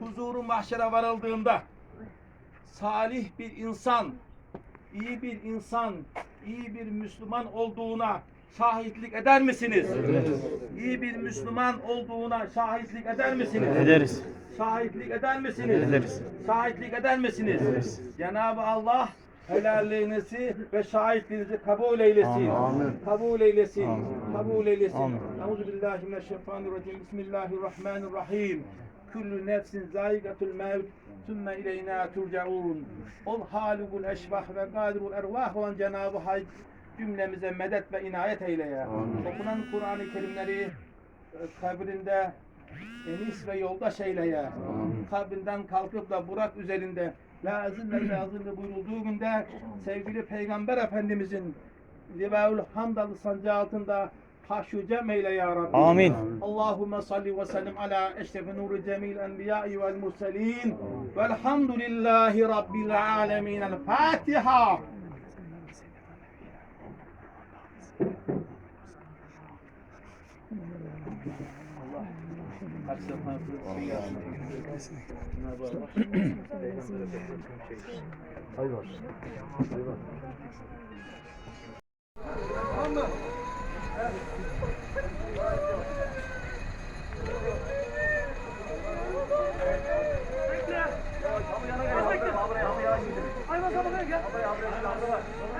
Huzuru mahşere varıldığında salih bir insan, iyi bir insan, iyi bir Müslüman olduğuna şahitlik eder misiniz? İyi bir Müslüman olduğuna şahitlik eder misiniz? Ederiz. Şahitlik eder misiniz? Ederiz. Şahitlik eder misiniz? Cenab-ı Allah helalliğinizi ve şahitliğinizi kabul eylesin. Amin. Kabul eylesin. Amin. Kabul eylesin. Amin. Euzu billahi mineşşeytanirracim. Bismillahirrahmanirrahim. Kullu nefsin zaigatul mevt. Sümme ileyna turcaun. Ol halikul eşbah ve kadirul ervah olan Cenab-ı Hak cümlemize medet ve inayet eyle ya. Okunan Kur'an-ı Kerimleri e, kabrinde enis ve yoldaş eyle ya. Kabrinden kalkıp da Burak üzerinde lazım ve lazım buyurulduğu günde sevgili Peygamber Efendimizin Livaül Hamdalı sancağı altında haşu cem eyle ya Rabbi. Amin. Allahümme salli ve sellim ala eşrefi nuru cemil enbiyai vel murselin velhamdülillahi rabbil alemin. El Fatiha. Hay var. Hay var. Hayvan kapıya gel. Hayvan kapıya gel.